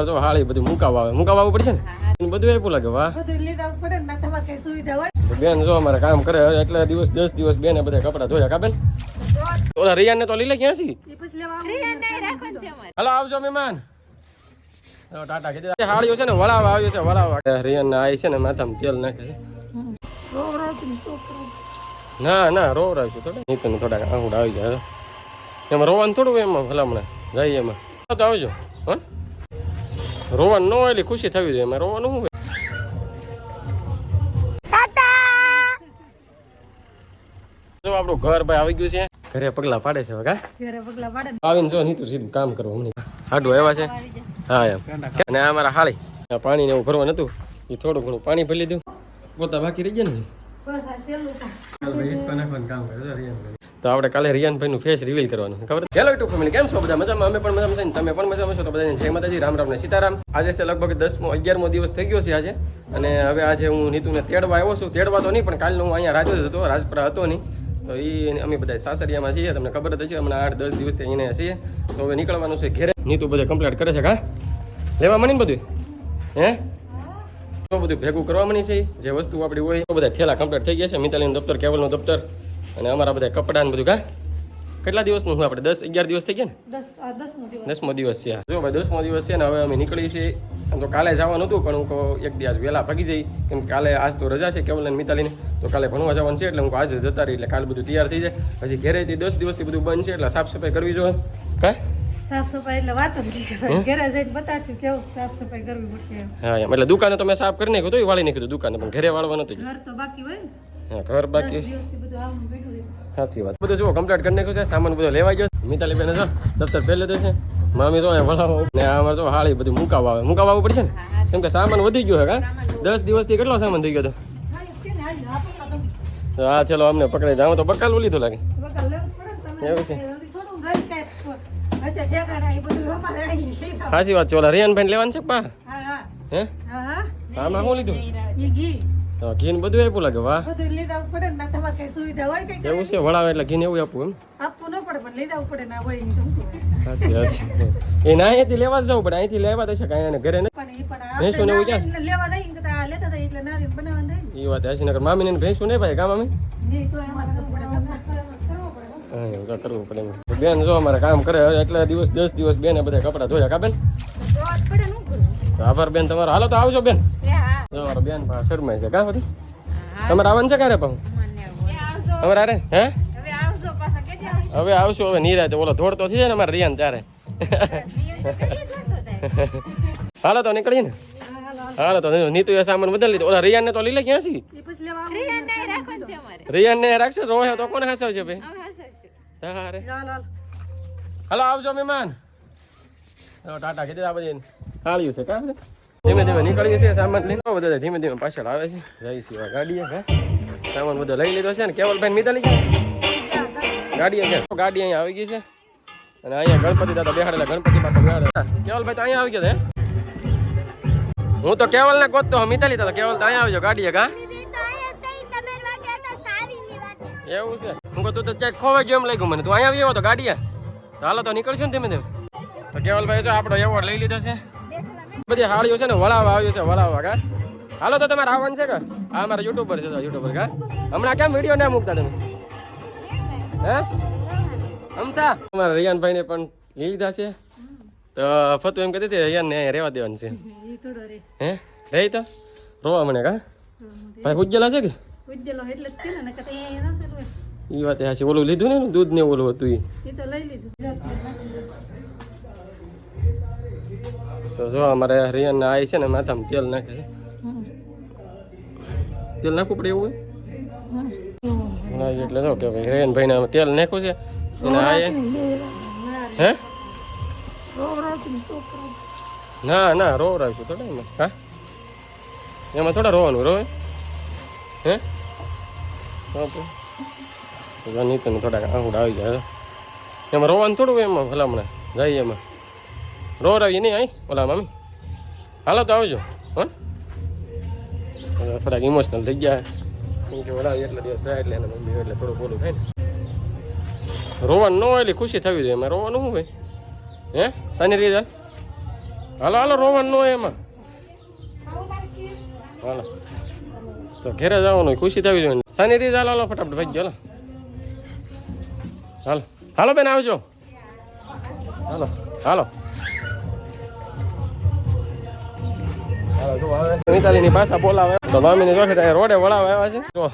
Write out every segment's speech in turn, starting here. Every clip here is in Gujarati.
અમારે જો હાળી બધું મુકાવવા આવે. મુકાવવા આવવું પડશે ને? બધું એવું લાગે વાહ. ને તમારે તો બેન જો અમારે કામ કરે એટલે દિવસ દસ દિવસ બેન બધા કપડા ધોયા કા બેન? ઓલા રિયાને તો લીલે ક્યાં છે? એ પછી લેવા હાલો આવજો મહેમાન. ટાટા કીધું. હાળીઓ છે ને વળાવા આવ્યો છે વળાવા. રિયાન ના આવી છે ને માથામાં તેલ નાખે છે. ના ના રો રાખ્યું થોડા. નહીં તને થોડાક આંગુડ આવી જાય. એમાં રોવાનું થોડું એમાં ભલામણા જાય એમાં. તો આવજો. હો? ને? રોવાનું ન હોય એટલે ખુશી થવી જોઈએ. એમાં રોવાનું શું જો આપણું ઘર ભાઈ આવી ગયું છે. ઘરે પગલા પાડે છે કા? ઘરે પગલા પાડે આવીને જો નીતું સીધું કામ કરવું હમણાં હાડું આવ્યા છે. હા એમ. અને આ અમારા હાળી. આ પાણી ને એવું ભરવા નતું. એ થોડું ઘણું પાણી ભરી લીધું. પોતા બાકી રહી ગયા ને બસ આ છેલ્લું કામ. તો આપણે કાલે રિયાનભાઈનું ફેસ રિવીલ કરવાનું ખબર હેલો ટુ ફેમિલી કેમ છો? બધા મજામાં? અમે પણ મજામાં છે તમે પણ મજામાં છો? તો બધાને જય માતાજી, રામ રામ ને સીતારામ. આજે છે લગભગ દસમો, અગિયારમો દિવસ થઈ ગયો છે આજે. અને હવે આજે હું નીતુને તેડવા આવ્યો છું. તેડવા તો નહીં, પણ કાલનો હું અહીંયા રાજ્યો જ હતો, રાજપરા હતો નહીં. તો એ અમે બધા સાસરિયામાં છીએ, તમને ખબર જ હશે, હમણાં આઠ, દસ દિવસથી અહીંયા છીએ. તો હવે નીકળવાનું છે ઘેરે. નીતુ બધે કમ્પ્લીટ કરે છે, કા? લેવા મળી ને બધું હે? તો બધું ભેગું કરવા મળી છે જે વસ્તુ આપણી હોય. તો બધા થેલા કમ્પ્લીટ થઈ ગયા છે. મિતાલીનું દફતર, કેવલનું દફતર. અને અમારા બધા કપડાં ને બધું કા? કેટલા દિવસનું હું આપણે? દસ અગિયાર દિવસ થઈ ગયા ને? દસમો દિવસ. છે. જો ભાઈ દસમો દિવસ છે ને હવે અમે નીકળી છીએ. આમ તો કાલે જવાનું હતું પણ હું કહું એક દિવસ વહેલા ભાગી જઈ. કેમ કાલે આજ તો રજા છે કેવલ અને મિતાલીને. તો કાલે ભણવા જવાનું છે એટલે હું આજે જતા રહી એટલે કાલે બધું તૈયાર થઈ જાય. પછી ઘરેથી દસ દિવસથી બધું બંધ છે એટલે સાફ સફાઈ કરવી જોઈએ. કા? સાફ સફાઈ એટલે વાત જ ઘરે જઈને બતાવશું કેવું સાફ સફાઈ કરવી પડશે હા એમ. એટલે દુકાને તો મેં સાફ કરી નાખ્યું તો વાળી નાખ્યું દુકાને પણ ઘરે વાળવાનું હતું ઘર તો બાકી હોય ઘર બાકી. સાચી વાત. બધું જો કમ્પ્લીટ કરી નાખ્યું છે. સામાન બધો લેવા ગયો મિતાલી બેન જો દફતર પહેલે તો છે. મામી તો અહીંયા ને આ જો હાળી બધું મુકાવા આવે. મુકાવા આવવું પડશે ને? કેમ કે સામાન વધી ગયો હે કા? દસ દિવસથી કેટલો સામાન થઈ ગયો હતો હા. ચલો અમને પકડે જાવ તો બકાલું લીધું લાગે. એવું છે. સાચી વાત છે. ઓલા રિયાનભાઈ લેવાનું છે પા હા, હા. હે? હા, હા. આમાં શું લીધું. તો ઘીન બધું આપ્યું લાગે વાહ. બધું લીધા પડે ને તમારે કઈ સુવિધા હોય કઈ એવું છે વળાવે એટલે ઘીન એવું આપવું એમ. આપવું ન પડે પણ લીધા પડે ના હોય નહીં તો શું સાચી એ ના અહીંથી લેવા જવું પડે અહીંથી લેવા તો છે કાંઈ એને ઘરે નહીં પણ એ પણ ભેંસું ને એવું લેવા નહીં કે લેતા હતા એટલે ના બનાવવાનું થાય ને. એ વાત હશે નગર મામીને ને ભેંસું નહીં ભાઈ કા અમે? નહીં તો એમાં કરવું પડે હા એવું કરવું પડે બેન જો અમારે કામ કરે એટલા દિવસ દસ દિવસ બેને બધા કપડાં ધોયા કા બેન? આભાર બેન તમારો. હાલો તો આવજો બેન. જો બેન પા શરમાય છે. કા બધી? તમારે આવવાનું છે ક્યારે પણ તમારે અરે હે? હવે આવશું? હવે નિરાતે. ઓલો ધોડતો થઈ જાય ને અમારે રિયાન ત્યારે. હાલો તો નીકળીએ ને. હાલો તો નીતુ એ સામાન બદલી લીધો. ઓલા રિયાન ને તો લીલે ક્યાં છે એ પછી લેવા આવું રિયાન ને રાખશે? રોહે તો કોણ હસાવ છે ભાઈ હા રે હાલ આવજો મહેમાન. ટાટા કીધું આ બધી હાળ્યું છે. કામ છે ધીમે ધીમે નીકળીએ છીએ, સામાન લઈને. બધા ધીમે ધીમે પાછળ આવે છે. જઈ છીએ ગાડીએ, હે? સામાન બધો લઈ લીધો છે ને કેવલભાઈ મીતા લઈ ગયા? ગાડી અહીંયા ગાડી અહીંયા આવી ગઈ છે. અને અહીંયા ગણપતિ દાદા બેહાડેલા, ગણપતિ બાપા બેહાડેલા. કેવલભાઈ તો અહીંયા આવી ગયા હું? તો કેવલ ને ગોતતો મિતાલી તો કેવલ તો અહીંયા આવજો, ગાડીએ, કા? એવું છે. હું કહું, તું તો ક્યાંક ખોવાઈ ગયો એમ ગયું મને. તું અહીંયા આવી આવ્યો તો ગાડીએ. તો હાલો તો નીકળશું ને ધીમે ધીમે. તો કેવલભાઈ જો આપણો એવોર્ડ લઈ લીધો છે. બધી હાળીઓ છે ને વળાવવા આવ્યું છે વળાવવા કા? હાલો તો તમારે આવવાનું છે કે? આ મારા યુટ્યુબર છે યુટ્યુબર કા? હમણાં કેમ વીડિયો ના મૂકતા તમે? હે? અમતા અમારા રિયાનભાઈ ને પણ લઈ લીધા છે. તો ફતું એમ કહેતી હતી રિયાન ને રહેવા દેવાનું છે. હે રે. તો? રોવા મને કા? ભાઈ ઉજ્જલા છે કે? ઉજ્જલો એટલે ને એ વાત છે ઓલું લીધું ને દૂધ ને ઓલું હતું એ તો લઈ લીધું. તો જો અમારે ને આવી છે ને માથામાં તેલ નાખે છે. તેલ નાખવું પડે એવું હોય? એટલે જો કે ભાઈ રેન ભાઈ ને તેલ નાખ્યું છે. આ હે? ના ના રો રાખ્યું થોડા એમાં. હા? એમાં થોડા રોવાનું રોવે. હે? ઓકે. નીતિન થોડાક આંગુડ આવી જાય. એમાં રોવાનું થોડું એમાં ભલામણા જાય એમાં. રો રાવી નહીં આઈ ઓલા મામી. હાલો તો આવજો, હો. થોડાક ઇમોશનલ થઈ ગયા. કેમ કે વડાવી એટલા દિવસ રહ્યા એટલે એના મમ્મી એટલે થોડું બોલું થાય ને. રોવાનું ન હોય એટલે ખુશી થવી જોઈએ. એમાં રોવાનું શું હોય? હે? સાની રીતે હાલો હાલો, રોવાનું ન હોય એમાં. હાલો. તો ઘેરે જવાનું, ખુશી થવી જોઈએ. સાની રીત હાલો હાલો, ફટાફટ ભાઈ ગયો હાલો. હાલો બેન, આવજો. હાલો હાલો. મિતાલીની પાછા બોલાવે. તો મામીને જોશે ત્યાં રોડે વળાવ આવ્યા છે. જો,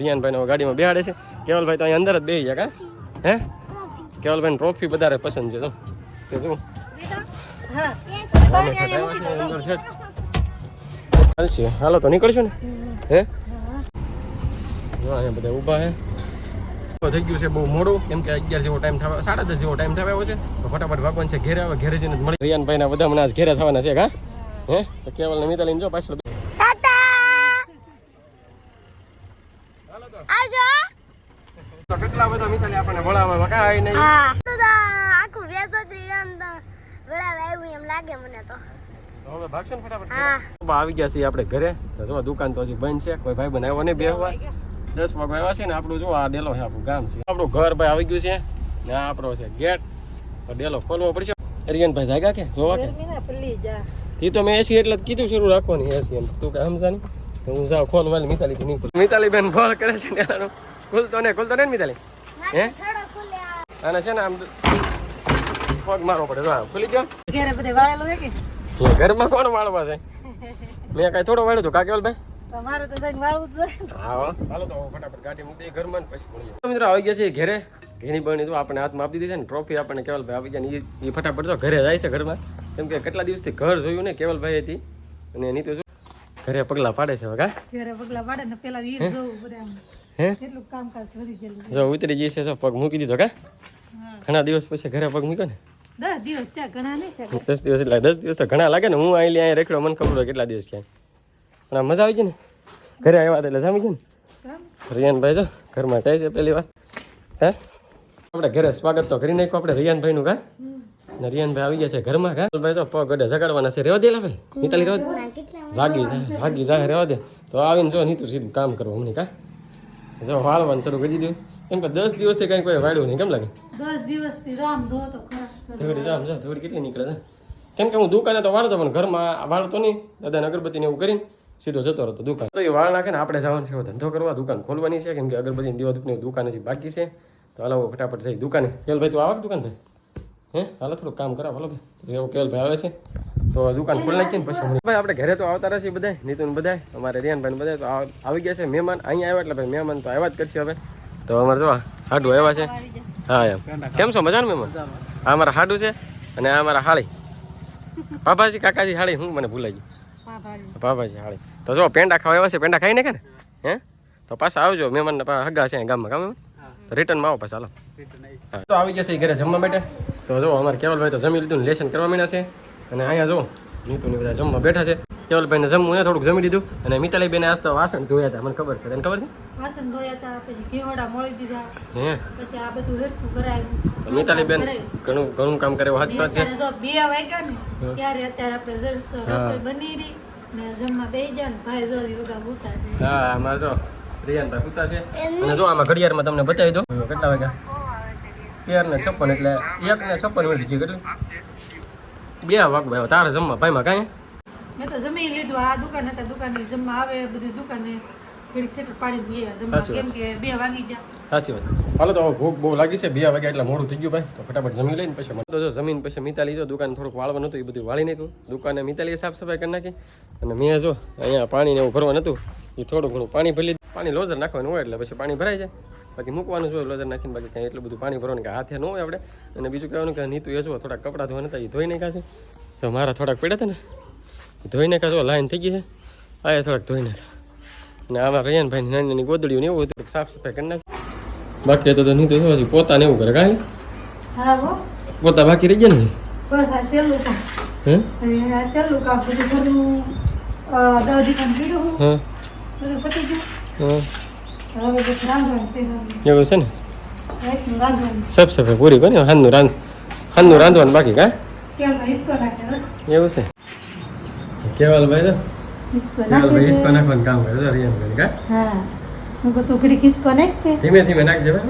રિયાનભાઈને ગાડીમાં બેહાડે છે. કેવલભાઈ તો અહીં અંદર જ બેસી જાય કા? હે? કેવલભાઈ ટ્રોફી વધારે પસંદ છે તો કે શું? હા ચાલશે હાલો, તો નીકળશું ને. હે? અહીંયા બધા ઊભા હે થઈ ગયું છે બહુ મોડું. કેમ કે અગિયાર જેવો ટાઈમ થવા સાડા દસ જેવો ટાઈમ થવા આવ્યો છે. તો ફટાફટ ભગવાન છે, ઘેરે આવે, ઘેરે જઈને મળી રિયાનભાઈ ના બધા હમણાં આજ ઘેરે થવાના છે, કા? હે? તો કેવલ ને મિતાલીને જો પાછળ આવજો. તો કેટલા બધા મિતાલી આપણને બોલાવવા કાંઈ નહીં. તો તો આખું વેસોત્રી આમ તો વેળા આવ્યું એમ લાગે મને તો. તો હવે ભાગશું ફટાફટ આવી ગયા છીએ આપણે ઘરે. તો જો દુકાન તો હજી બંધ છે. કોઈ ભાઈ બનાવ્યો નહીં બેહવા. દસ વાગે આવ્યા છે ને આપણું જો આ ડેલો છે આપણું ગામ છે. આપણું ઘર ભાઈ આવી ગયું છે. ને આપણો છે ગેટ. તો ડેલો ખોલવો પડશે. રિયનભાઈ જાગ્યા કે? જોવા કે? પલ્લી જા. તી તો મેં એસી એટલે જ કીધું શરૂ રાખવાની એસી એમ. તું કે સમજા નહીં? તો હું જાઉં ખોલ વાલી મિતાલી થી નહીં ખોલ મિતાલી બેન ફોન કરે છે ડેલાનો ખુલતો ને ખુલતો ને ને મિતાલી? હે? અને છે ને આમ પગ મારવો પડે. તો ખુલી ગયો. ઘરે બધે વાળેલું છે કે? ઘરમાં કોણ વાળવા છે? મેં કાંઈ થોડો વાળ્યો હતું કા કેવલ ભાઈ? તો મારે તો જઈને વાળવું જોઈએ હા હો. હાલો તો ફટાફટ ગાડી મૂકી દઈએ ઘરમાં પછી મળીએ. મિત્રો આવી ગયા છે ઘરે. ઘેની બની તો આપણે હાથમાં આપી દીધી છે ને. ટ્રોફી આપણને કેવલભાઈ આપી ગયા ને એ ઈ ફટાફટ તો ઘરે જાય છે ઘરમાં. કેમ કે કેટલા દિવસથી ઘર જોયું ને કેવલભાઈ હતી. અને નીતુ તો ઘરે પગલા પાડે છે વગા ઘરે પગલા પાડે ને પેલા ઈ જોવું બધા હે? કેટલું કામકાજ વધી ગયેલું જો ઉતરી જઈ છે જો પગ મૂકી દીધો કા? ઘણા દિવસ પછી ઘરે પગ મૂક્યો ને? દસ દિવસ ચા ઘણા નહીં છે દસ દિવસ એટલે દસ દિવસ તો ઘણા લાગે ને. હું અહીં અહીંયા રેખડો મને ખબર કેટલા દિવસ ક્યાંય પણ મજા આવી ગઈ ને? ઘરે આવ્યા એટલે જામી ગયું ને? રિયાનભાઈ જો ઘરમાં કહે છે પહેલી વાર. હે? આપણે ઘરે સ્વાગત તો કરી નાખ્યું આપણે રિયાનભાઈનું કા? ને રિયાનભાઈ આવી ગયા છે ઘરમાં કા? ભાઈ તો પગ અડે જગાડવાના છે. રેવા દે લા ભાઈ? નીતાલી રેવા જાગી જાગી જાય રેવા દે. તો આવીને જો નીતું સીધું કામ હમણાં કા? જો વાળવાનું શરૂ કરી દીધું. કેમ કે દસ દિવસથી કાંઈ કોઈ વાળ્યું નહીં કેમ લાગે? દસ દિવસથી રામ ધો તો ખરા જામ જો થોડી કેટલી નીકળે છે. કેમ કે હું દુકાને તો વાળતો પણ ઘરમાં વાળતો નહીં. દાદાને અગરબત્તીને એવું કરીને સીધો જતો રહેતો દુકાન. તો એ વાળ નાખે ને આપણે જવાનું છે ધંધો કરવા. દુકાન ખોલવાની છે કેમ કે અગરબત્તી દીવા દુકાન બાકી છે. તો હાલો ફટાફટ જઈ દુકાને. ભાઈ તું આવા દુકાન ભાઈ હે? હાલો થોડું કામ કરાવ. હાલો ભાઈ. એવું કેવલભાઈ આવે છે. તો દુકાન ખોલી નાખીએ ને પછી ભાઈ આપણે ઘરે તો આવતા રહેશે બધા નીતુન બધા અમારે રિયાનભાઈ બધા તો આવી ગયા છે. મહેમાન અહીંયા આવ્યા એટલે ભાઈ મહેમાન તો આવ્યા જ કરશે હવે. તો અમારે જોવા હાડું આવ્યા છે. હા એમ. કેમ છો? મજાનું મહેમાન? આ અમારા હાડું છે અને આ અમારા હાળી. પાપાજી કાકાજી હાળી હું મને ભૂલાઈ ગયું. પાપાજી હાળી. તો જો પેંડા ખાવા આવ્યા છે. પેંડા ખાઈ નાખે ને? હે? તો પાછા આવજો. મહેમાન હગા છે ગામમાં. ગામ તો રિટર્નમાં આવો પાછા હાલો. હા. તો આવી જશે ઘરે જમવા માટે. તો જો અમારે કેવલભાઈ તો જમી લીધું લેસન કરવા માંડ્યા છે. અને અહીંયા જો નીતુની બધા જમવા બેઠા છે. કેવલભાઈને જમવું થોડુંક જમી લીધું. અને મિતાલી બેને આજ તો વાસણ ધોયા હતા મને ખબર છે. તને ખબર છે? વાસણ ધોયા હતા પછી ઘીવડા મોળી દીધા. હે? પછી આ બધું હરખું કરાવ્યું તો મિતાલી બેન ઘણું ઘણું કામ કરે સાચી વાત છે. જો બે વાગ્યા ને ત્યારે અત્યારે આપણે રસોઈ બની રહી ને જમવા બેસી ગયા ને ભાઈ જો ઈ વગા છે. હા આમાં જો પૂતા છે. અને જો આમાં ઘડિયાળમાં તમને બતાવી દો કેટલા વાગ્યા? તેર ને છપ્પન એટલે એક ને છપ્પન મિનિટ ગઈ કેટલી? બે વાગ ભાઈ તારે જમવા ભાઈમાં કાંઈ? મેં તો જમી લીધું. આ દુકાન હતા દુકાને જમવા આવે બધી દુકાને ઘડીક સેટર પાડીને જમવા સાચી કેમ કે બે વાગી ગયા. સાચી વાત. હાલો તો ભૂખ બહુ લાગી છે. બે વાગ્યા એટલે મોડું થઈ ગયું ભાઈ. તો ફટાફટ જમી લઈને પછી. તો જો જમીન પછી મિતાલી જો દુકાન થોડુંક વાળવાનું હતું એ બધું વાળી નાખ્યું. દુકાને મિતાલીએ સાફ સફાઈ કરી નાખી. અને મેં જો અહીંયા પાણીને એવું ભરવાનું હતું એ થોડું ઘણું પાણી ભરી પાણી લોઝર નાખવાનું હોય એટલે પછી પાણી ભરાઈ જાય. બાકી મૂકવાનું જોઈએ લોજર નાખીને બાકી કાંઈ એટલું બધું પાણી ભરવાનું કે હાથે ન હોય આપણે. અને બીજું કહેવાનું કે નીતું એ જુઓ થોડાક કપડાં ધોવાના હતા એ ધોઈ નાખ્યા છે. તો મારા થોડાક પડ્યા હતા ને ધોઈ નાખ્યા જો લાઈન થઈ ગઈ છે. આ થોડાક ધોઈ નાખ્યા. અને આમાં રૈયાનભાઈની નાની નાની ગોદડીઓ ને એવું બધું સાફ સફાઈ કરી નાખ. બાકી તો નહીં તો શું પોતાને એવું કરે કાંઈ? પોતા બાકી રહી ગયા ને બસ આ છેલ્લું કામ. હે? આ છેલ્લું કામ બધું હા. પતી ગયું. હા. એવું છે ને? રાતનું રાંધવાનું. પૂરી કરી હાનનું રાંધ હાનનું રાંધવાનું બાકી કા. એવું છે? કેવાલભાઈ તો? કેવાલભાઈ હિસકો નાખવાનું કામ કરે છે રિયાનભાઈ કા? હા. નાખ ધીમે ધીમે નાખજે ભાઈ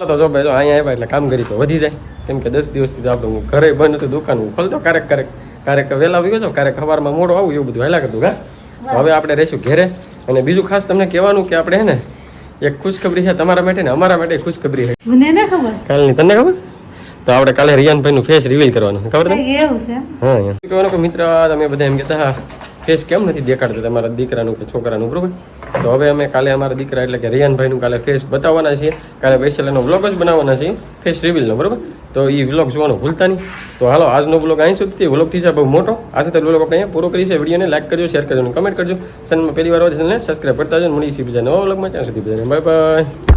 તો જો અહીંયા આવ્યા એટલે કામ કરી તો વધી જાય. કેમ કે દસ દિવસથી તો આપણે હું ઘરે બંધ હતું દુકાન હું ખોલતો ક્યારેક ક્યારેક ક્યારેક વહેલા આવી ગયો છો ક્યારેક સવારમાં મોડો આવું એવું બધું વહેલા કરતું હા હવે આપણે રહીશું ઘેરે. અને બીજું ખાસ તમને કહેવાનું કે આપણે હે ને એક ખુશખબરી છે તમારા માટે ને અમારા માટે ખુશખબરી છે. મને ના ખબર? કાલની તને ખબર? તો આપણે કાલે રિયાનભાઈનું ફેસ રિવીલ કરવાનું ખબર છે હા કહેવાનું કે મિત્ર તમે બધા એમ કહેતા હા ફેસ કેમ નથી દેખાડતા તમારા દીકરાનું કે છોકરાનું? બરોબર? તો હવે અમે કાલે અમારા દીકરા એટલે કે રિયાનભાઈનું કાલે ફેસ બતાવવાના છીએ. કાલે સ્પેશિયલ એનો વ્લોગ જ બનાવવાના છીએ ફેસ રિવીલનો બરોબર? તો એ વ્લોગ જોવાનું ભૂલતા નહીં. તો હાલો, આજનો વ્લોગ અહીં સુધી. વ્લોગ થઈ છે બહુ મોટો. આ સાથે વ્લોગ આપણે અહીંયા પૂરો કરી છે. વિડીયોને લાઈક કરજો શેર કરજો કમેન્ટ કરજો. ચેનલમાં પહેલી વાર ચેનલને સબસ્ક્રાઈબ કરતા જજો. મળીશું બીજા નવા વ્લોગમાં ત્યાં સુધી બધાને બાય બાય